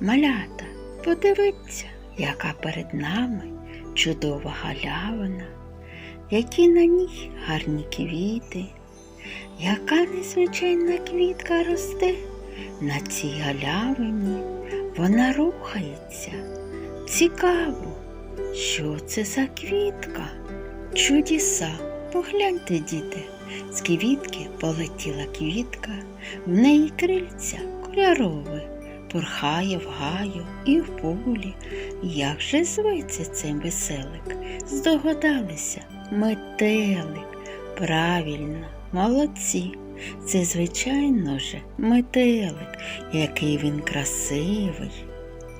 Малята, подивіться, яка перед нами чудова галявина, які на ній гарні квіти, яка незвичайна квітка росте на цій галявині. Вона рухається. Цікаво, що це за квітка? Чудеса, погляньте, діти, з квітки полетіла квітка, в неї крильця кольорове, порхає в гаю і в полі. Як же зветься цей веселик? Здогадалися, метелик. Правильно, молодці. Це, звичайно же, метелик, який він красивий.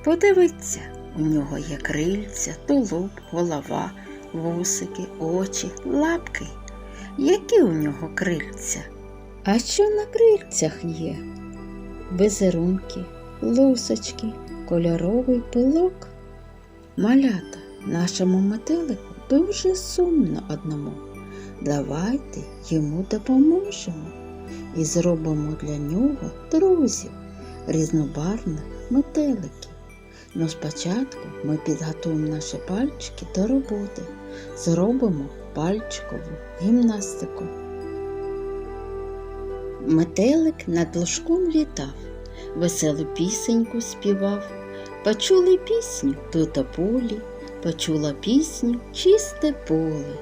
Подивіться, у нього є крильця, тулуб, голова, вусики, очі, лапки. Які у нього крильця? А що на крильцях є? Визерунки, лусочки, кольоровий пилок. Малята, нашому метелику дуже сумно одному. Давайте йому допоможемо і зробимо для нього друзів, різнобарвних метеликів. Ну спочатку ми підготуємо наші пальчики до роботи, зробимо пальчикову гімнастику. Метелик над ложком літав, веселу пісеньку співав. Почули пісню тут у полі, почула пісню чисте поле.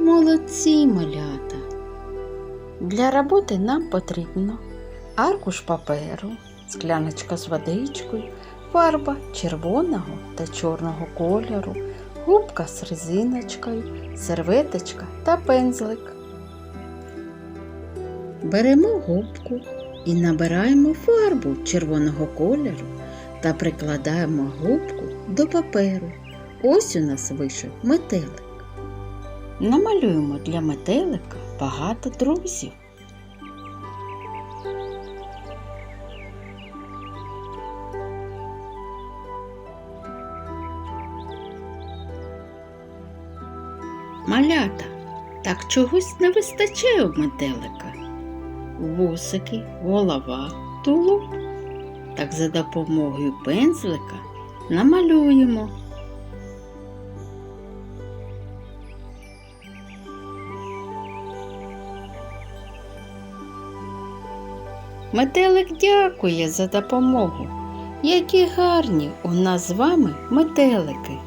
Молодці малята. Для роботи нам потрібно аркуш паперу, скляночка з водичкою, фарба червоного та чорного кольору, губка з резиночкою, серветочка та пензлик. Беремо губку і набираємо фарбу червоного кольору та прикладаємо губку до паперу. Ось у нас вийшов метелик. Намалюємо для метелика багато друзів. Малята, так чогось не вистачає у метелика. Вусики, голова, тулуб. Так за допомогою пензлика намалюємо. Метелик дякує за допомогу. Які гарні у нас з вами метелики.